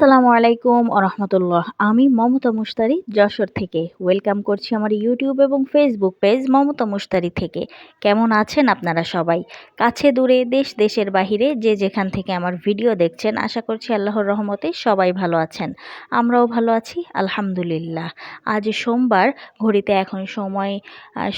আসসালামু আলাইকুম রহমতুল্লাহ। আমি মমতা মুস্তারি যশোর থেকে। ওয়েলকাম করছি আমার ইউটিউব এবং ফেসবুক পেজ মমতা মুস্তারি থেকে। কেমন আছেন আপনারা সবাই? কাছে দূরে, দেশ, দেশের বাহিরে যে যেখান থেকে আমার ভিডিও দেখছেন, আশা করছি আল্লাহর রহমতে সবাই ভালো আছেন। আমরাও ভালো আছি, আলহামদুলিল্লাহ। আজ সোমবার, ঘড়িতে এখন সময়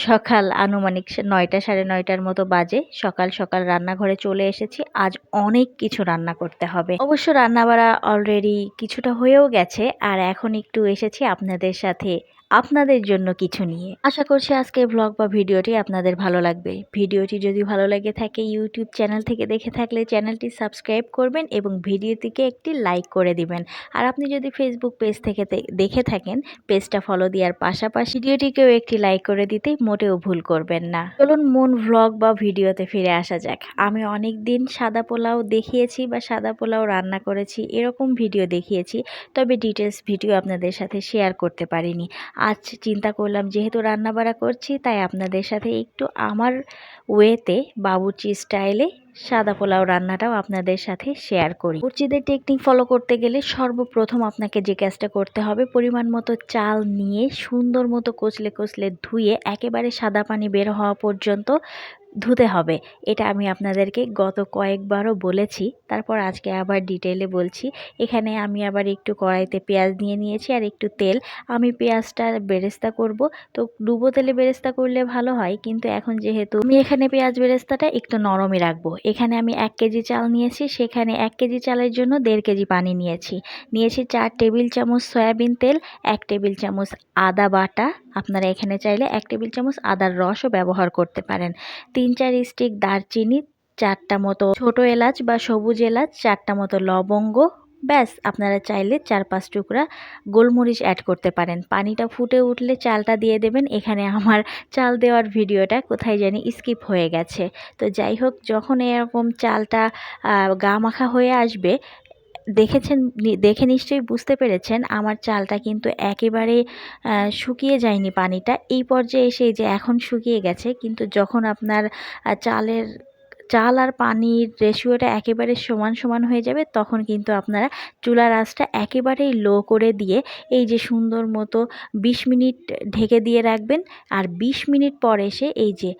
সকাল আনুমানিক নয়টা, সাড়ে নয়টার মতো বাজে। সকাল সকাল রান্নাঘরে চলে এসেছি। আজ অনেক কিছু রান্না করতে হবে। অবশ্য রান্নাবাড়া অলরেডি কিছুটা হয়েও গেছে আর এখন একটু এসেছি আপনাদের সাথে। আপনাদের জন্য কিছু নিয়ে। আশা করছি আজকের ব্লগ বা ভিডিওটি আপনাদের ভালো লাগবে। ভিডিওটি যদি ভালো লেগে থাকে ইউটিউব চ্যানেল থেকে দেখে থাকলে চ্যানেলটি সাবস্ক্রাইব করবেন এবং ভিডিওটিকে একটি লাইক করে দিবেন। আর আপনি যদি ফেসবুক পেজ থেকে দেখে থাকেন পেজটা ফলো দেওয়ার পাশাপাশি ভিডিওটিকেও একটি লাইক করে দিতে মোটেও ভুল করবেন না। চলুন মন ভ্লগ বা ভিডিওতে ফিরে আসা যাক। আমি অনেক দিন সাদা পোলাও দেখিয়েছি বা সাদা পোলাও রান্না করেছি, এরকম ভিডিও দেখিয়েছি, তবে ডিটেলস ভিডিও আপনাদের সাথে শেয়ার করতে পারিনি। আজ চিন্তা করলাম, যেহেতু রান্নাবাড়া করছি, তাই আপনাদের সাথে একটু আমার ওয়েতে বাবুচি স্টাইলে সাদা পোলাও রান্নাটাও আপনাদের সাথে শেয়ার করি। বাবুর্চিদের টেকনিক ফলো করতে গেলে সর্বপ্রথম আপনাকে যে কাজটা করতে হবে, পরিমাণ মতো চাল নিয়ে সুন্দর মতো কচলে কচলে ধুয়ে একেবারে সাদা পানি বের হওয়া পর্যন্ত ধুতে হবে। এটা আমি আপনাদেরকে গত কয়েকবারও বলেছি। তারপর আজকে আবার ডিটেলে বলছি। এখানে আমি আবার একটু কড়াইতে পেঁয়াজ নিয়ে নিয়েছি আর একটু তেল। আমি পেঁয়াজটা বেরেস্তা করব। তো ডুবো তেলে বেরেস্তা করলে ভালো হয়। কিন্তু এখন যেহেতু আমি এখানে পেঁয়াজ বেরেস্তাটা একটু নরমই রাখব। এখানে আমি এক কেজি চাল নিয়েছি। সেখানে এক কেজি চালের জন্য দেড় কেজি পানি নিয়েছি। নিয়েছি চার টেবিল চামচ সয়াবিন তেল, এক টেবিল চামচ আদা বাটা। আপনারা এখানে চাইলে এক টেবিল চামচ আদার রসও ব্যবহার করতে পারেন। তিন চার স্টিক দারচিনি, চারটা মতো ছোট এলাচ বা সবুজ এলাচ, চারটা মতো লবঙ্গ। ব্যাস, আপনারা চাইলে চার পাঁচ টুকরা গোলমরিচ অ্যাড করতে পারেন। পানিটা ফুটে উঠলে চালটা দিয়ে দেবেন। এখানে আমার চাল দেওয়ার ভিডিওটা কোথায় জানি স্কিপ হয়ে গেছে। তো যাই হোক, যখন এরকম চালটা গা মাখা হয়ে আসবে দেখেছেন দেখে নিশ্চয়ই বুঝতে পেরেছেন, আমার চালটা কিন্তু একেবারে শুকিয়ে যায়নি পানিটা। এই পর্যায়ে এসে যে এখন শুকিয়ে গেছে, কিন্তু যখন আপনার চালের, চাল আর পানির রেশিওটা একেবারে সমান সমান হয়ে যাবে, তখন কিন্তু আপনারা চুলার আঁচটা একেবারেই লো করে দিয়ে এই যে সুন্দর মতো বিশ মিনিট ঢেকে দিয়ে রাখবেন। আর বিশ মিনিট পর এসে এই যে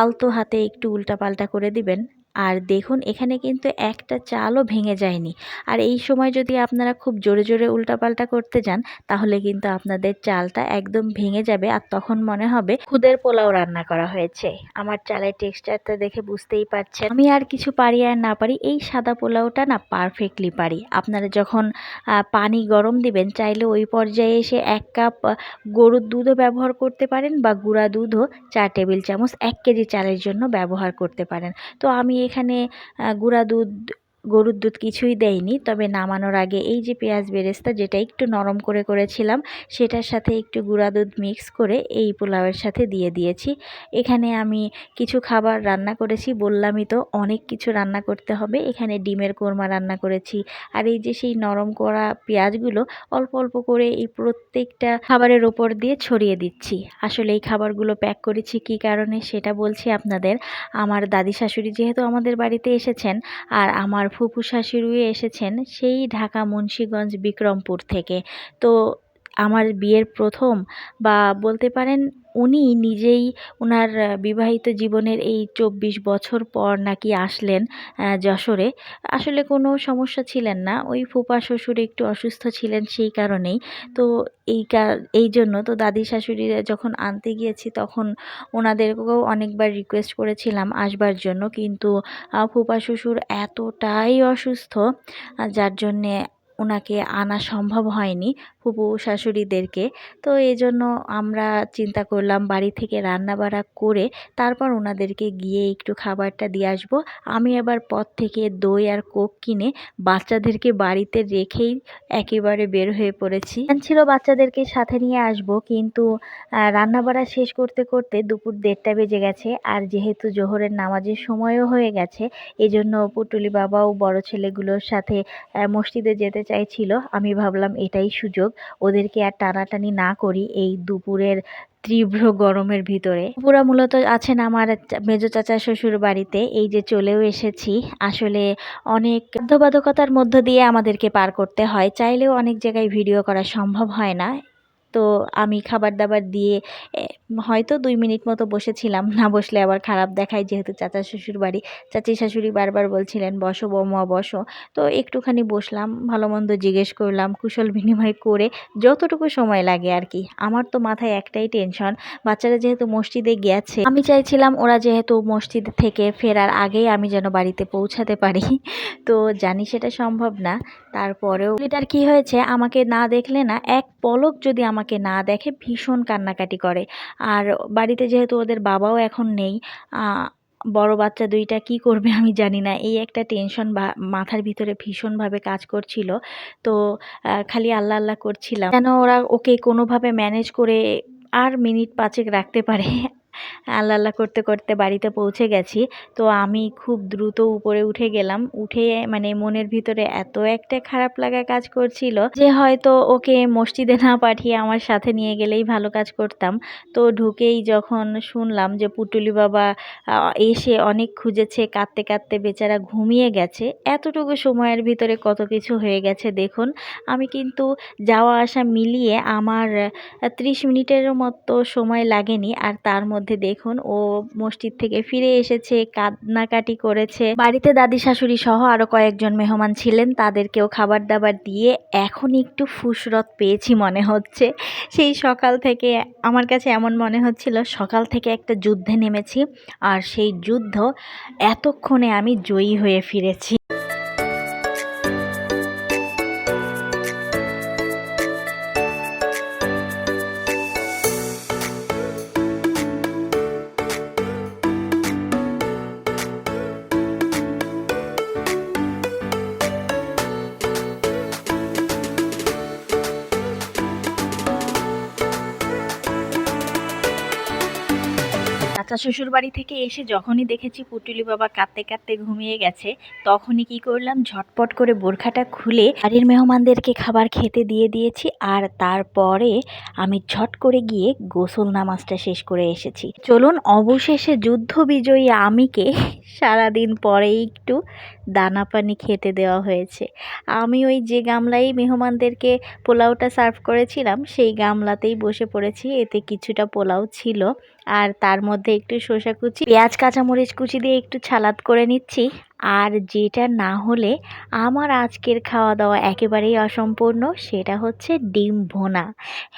আলতো হাতে একটু উল্টাপাল্টা করে দিবেন। আর দেখুন, এখানে কিন্তু একটা চালও ভেঙে যায়নি। আর এই সময় যদি আপনারা খুব জোরে জোরে উল্টাপাল্টা করতে যান, তাহলে কিন্তু আপনাদের চালটা একদম ভেঙে যাবে আর তখন মনে হবে খুদের পোলাও রান্না করা হয়েছে। আমার চালের টেক্সচারটা দেখে বুঝতেই পারছেন। আমি আর কিছু পারি আর না পারি, এই সাদা পোলাওটা না পারফেক্টলি পারি। আপনারা যখন পানি গরম দিবেন, চাইলে ওই পর্যায়ে এসে এক কাপ গরুর দুধও ব্যবহার করতে পারেন বা গুঁড়া দুধও চার টেবিল চামচ এক কেজি চালের জন্য ব্যবহার করতে পারেন। তো আমি এখানে গুঁড়া দুধ গরুর দুধ কিছুই দেয়নি। তবে নামানোর আগে এই যে পেঁয়াজ বেরেস্তা, যেটা একটু নরম করে করেছিলাম, সেটার সাথে একটু গুঁড়া দুধ মিক্স করে এই পোলাওয়ের সাথে দিয়ে দিয়েছি। এখানে আমি কিছু খাবার রান্না করেছি, বললামই তো অনেক কিছু রান্না করতে হবে। এখানে ডিমের কোরমা রান্না করেছি। আর এই যে সেই নরম করা পেঁয়াজগুলো, অল্প অল্প করে এই প্রত্যেকটা খাবারের ওপর দিয়ে ছড়িয়ে দিচ্ছি। আসলে এই খাবারগুলো প্যাক করেছি কি কারণে সেটা বলছি আপনাদের। আমার দাদি শাশুড়ি যেহেতু আমাদের বাড়িতে এসেছেন, আর আমার ফুপু শাশুড়ি এসেছেন সেই ঢাকা মুন্সীগঞ্জ বিক্রমপুর থেকে। তো আমার বিয়ের প্রথম বা বলতে পারেন উনি নিজেই ওনার বিবাহিত জীবনের এই চব্বিশ বছর পর নাকি আসলেন যশোরে। আসলে কোনো সমস্যা ছিলেন না। ওই ফুপা শ্বশুর একটু অসুস্থ ছিলেন সেই কারণেই। তো এই এই জন্য তো দাদি শাশুড়িরা যখন আনতে গিয়েছি তখন ওনাদেরকেও অনেকবার রিকোয়েস্ট করেছিলাম আসবার জন্য। কিন্তু ফুপা শ্বশুর এতটাই অসুস্থ যার জন্যে ওনাকে আনা সম্ভব হয়নি ফুপু শাশুড়িদেরকে। তো এই জন্য আমরা চিন্তা করলাম বাড়ি থেকে রান্না বাড়া করে তারপর ওনাদেরকে গিয়ে একটু খাবারটা দিয়ে আসব। আমি আবার পথ থেকে দই আর কোক কিনে বাচ্চাদেরকে বাড়িতে রেখেই একেবারে বের হয়ে পড়েছি। ছিল বাচ্চাদেরকে সাথে নিয়ে আসব, কিন্তু রান্না বাড়া শেষ করতে করতে দুপুর দেড়টা বেজে গেছে আর যেহেতু জোহরের নামাজের সময়ও হয়ে গেছে, এজন্য পুটুলি বাবাও বড় ছেলেগুলোর সাথে মসজিদে যেতে চাইছিল, আমি ভাবলাম এটাই সুযোগ। ওদেরকে আর টানাটানি না করি এই দুপুরের তীব্র গরমের ভিতরে। পুরা মূলত আছেন আমার মেজো চাচা শ্বশুর বাড়িতে। এই যে চলেও এসেছি। আসলে অনেক বাধ্যবাধকতার মধ্য দিয়ে আমাদেরকে পার করতে হয়। চাইলেও অনেক জায়গায় ভিডিও করা সম্ভব হয় না। তো আমি খাবার দাবার দিয়ে হয়তো দুই মিনিট মতো বসেছিলাম। না বসলে আবার খারাপ দেখায় যেহেতু চাচা শ্বশুর বাড়ি। চাচি শাশুড়ি বারবার বলছিলেন, বসো বৌমা, বসো। তো একটুখানি বসলাম ভালো মন্দ জিজ্ঞেস করলাম, কুশল বিনিময় করে যতটুকু সময় লাগে আর কি। আমার তো মাথায় একটাই টেনশন বাচ্চারা যেহেতু মসজিদে গেছে, আমি চাইছিলাম ওরা যেহেতু মসজিদ থেকে ফেরার আগেই আমি যেন বাড়িতে পৌঁছাতে পারি। তো জানি সেটা সম্ভব না। তারপরেও এটার কি হয়েছে? আমাকে না দেখলে না এক পলক যদি আমাকে না দেখে ভীষণ কান্নাকাটি করে। আর বাড়িতে যেহেতু ওদের বাবাও এখন নেই বড় বাচ্চা দুইটা কি করবে আমি জানি না। এই একটা টেনশন মাথার ভিতরে ভীষণভাবে কাজ করছিল। তো খালি আল্লাহ আল্লাহ করছিলাম। যেন ওরা ওকে কোনোভাবে ম্যানেজ করে আর মিনিট পাঁচেক রাখতে পারে? আল্লাহ আল্লাহ করতে করতে বাড়িতে পৌঁছে গেছি। তো আমি খুব দ্রুত উপরে উঠে গেলাম। উঠে মানে মনের ভিতরে এত একটা খারাপ লাগা কাজ করছিল যে হয়তো ওকে মসজিদে না পাঠিয়ে আমার সাথে নিয়ে গেলেই ভালো কাজ করতাম। তো ঢুকেই যখন শুনলাম যে পুটুলি বাবা এসে অনেক খুঁজেছে, কাঁদতে কাঁদতে বেচারা ঘুমিয়ে গেছে। এতটুকু সময়ের ভিতরে কত কিছু হয়ে গেছে দেখুন। আমি কিন্তু যাওয়া আসা মিলিয়ে আমার ত্রিশ মিনিটেরও মতো সময় লাগেনি আর তার মধ্যে দেখুন, ও মসজিদ থেকে ফিরে এসেছে, কান্নাকাটি করেছে। বাড়িতে দাদি শাশুড়ি সহ আরও কয়েকজন মেহমান ছিলেন, তাদেরকেও খাবার দাবার দিয়ে এখন একটু ফুসরত পেয়েছি মনে হচ্ছে। সেই সকাল থেকে আমার কাছে এমন মনে হচ্ছিল, সকাল থেকে একটা যুদ্ধে নেমেছি, আর সেই যুদ্ধ এতক্ষণে আমি জয়ী হয়ে ফিরেছি। চাচা শ্বশুর বাড়ি থেকে এসে যখনই দেখেছি পুটুলি বাবা কাঁদতে কাঁদতে ঘুমিয়ে গেছে, তখনই কি করলাম? ঝটপট করে বোরখাটা খুলে বাড়ির মেহমানদেরকে খাবার খেতে দিয়ে দিয়েছি আর তারপরে আমি ঝট করে গিয়ে গোসল নামাজটা শেষ করে এসেছি। চলুন, অবশেষে যুদ্ধ বিজয়ী আমিকে সারাদিন পরে একটু দানা পানি খেতে দেওয়া হয়েছে। আমি ওই যে গামলাই মেহমানদেরকে পোলাওটা সার্ভ করেছিলাম, সেই গামলাতেই বসে পড়েছি, এতে কিছুটা পোলাও ছিল। আর তার মধ্যে একটু শসা কুচি পেঁয়াজ কাঁচামরিচ কুচি দিয়ে একটু ছালাদ করে নিচ্ছি। আর যেটা না হলে আমার আজকের খাওয়া দাওয়া একেবারেই অসম্পূর্ণ, সেটা হচ্ছে ডিম ভোনা।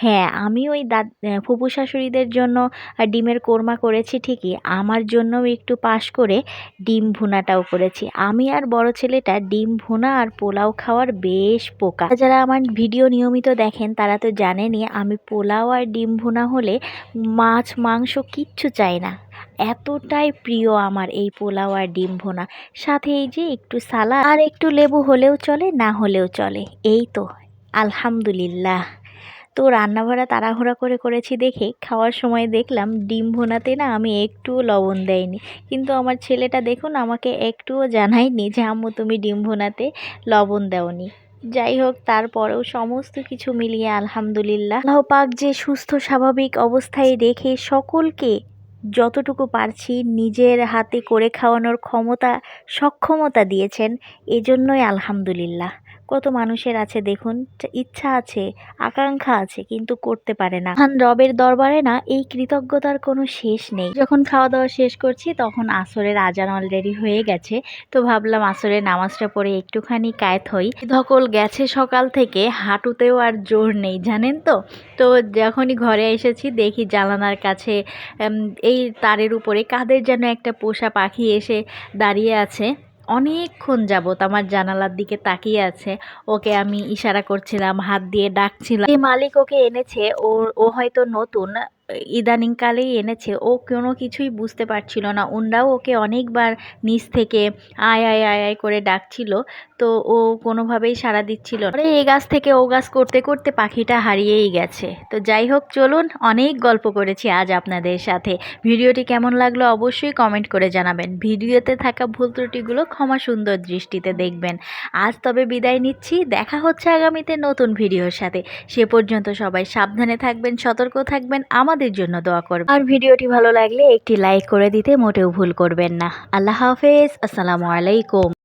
হ্যাঁ আমি ওই দা ফুপু শাশুড়িদের জন্য ডিমের কোরমা করেছি ঠিকই, আমার জন্যও একটু পাশ করে ডিম ভুনাটাও করেছি। আমি আর বড় ছেলেটা ডিম ভুনা আর পোলাও খাওয়ার বেশ পোকা। যারা আমার ভিডিও নিয়মিত দেখেন, তারা তো জানেনই, আমি পোলাও আর ডিম ভুনা হলে মাছ, মাংস কিচ্ছু চাই না। এতটাই প্রিয় আমার এই পোলাও আর ডিম ভোনা। সাথে এই যে একটু সালাদ আর একটু লেবু হলেও চলে, না হলেও চলে। এই তো, আলহামদুলিল্লাহ। তো রান্নাবাড়া তাড়াহুড়া করে করেছি দেখে, খাওয়ার সময় দেখলাম ডিম ভোনাতে না আমি একটুও লবণ দেয়নি কিন্তু আমার ছেলেটা দেখুন আমাকে একটুও জানায়নি যে, আম্মু, তুমি ডিম ভোনাতে লবণ দেওনি। যাই হোক, তারপরেও সমস্ত কিছু মিলিয়ে আলহামদুলিল্লাহ। পাক যে সুস্থ, স্বাভাবিক অবস্থায় রেখে সকলকে যতটুকু পারছি নিজের হাতে করে খাওয়ানোর ক্ষমতা সক্ষমতা দিয়েছেন এজন্যই আলহামদুলিল্লাহ। কত মানুষের আছে দেখুন, ইচ্ছা আছে, আকাঙ্ক্ষা আছে, কিন্তু করতে পারে না। মহান রবের দরবারে না এই কৃতজ্ঞতার কোনো শেষ নেই। যখন খাওয়া দাওয়া শেষ করছি, তখন আসরের আজান অলরেডি হয়ে গেছে। তো ভাবলাম আসরের নামাজটা পড়ে একটুখানি কায়েত হই। ধকল গেছে সকাল থেকে, হাঁটুতেও আর জোর নেই, জানেন তো? তো যখনই ঘরে এসেছি, দেখি জানালার কাছে এই তারের উপরে কাদের যেন একটা পোষা পাখি এসে দাঁড়িয়ে আছে। অনেকক্ষণ যাবৎ আমার জানালার দিকে তাকিয়ে আছে। ওকে আমি ইশারা করছিলাম, হাত দিয়ে ডাকছিলাম। যে মালিক ওকে এনেছে ও ও হয়তো নতুন। ইদানিংকালেই এনেছে। ও কোনো কিছুই বুঝতে পারছিল না। ওনরাও ওকে অনেকবার নিচ থেকে আয় আয় আয় আয় করে ডাকছিল। তো ও কোনোভাবেই সাড়া দিচ্ছিল। পরে এ গাছ থেকে ও গাছ করতে করতে পাখিটা হারিয়েই গেছে। তো যাই হোক, চলুন অনেক গল্প করেছি আজ আপনাদের সাথে। ভিডিওটি কেমন লাগল অবশ্যই কমেন্ট করে জানাবেন। ভিডিওতে থাকা ভুল ত্রুটিগুলো ক্ষমা সুন্দর দৃষ্টিতে দেখবেন। আজ তবে বিদায় নিচ্ছি। দেখা হচ্ছে আগামীতে নতুন ভিডিওর সাথে। সে পর্যন্ত সবাই সাবধানে থাকবেন, সতর্ক থাকবেন। আমাদের আমাদের জন্য দোয়া করবে। আর ভিডিওটি ভালো লাগলে একটি লাইক করে দিতে মোটেও ভুল করবেন না। আল্লাহ হাফেজ। আসসালামু আলাইকুম।